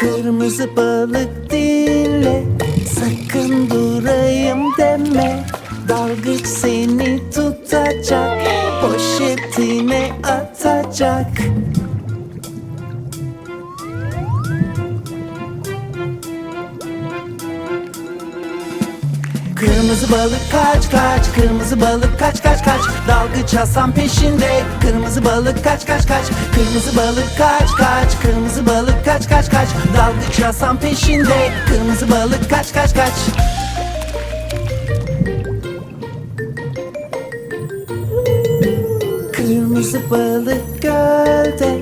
Kırmızı balık dinle Sakın durayım deme. Dalgıç seni tutacak Poşetine atacak Kırmızı balık kaç kaç Kırmızı balık kaç kaç kaç. Dalgıç Hasan peşinde. Kırmızı balık kaç kaç kaç. Kırmızı balık kaç kaç Kırmızı balık kaç kaç kaç. Dalgıç Hasan peşinde. Kırmızı balık kaç kaç kaç. Kırmızı balık gölde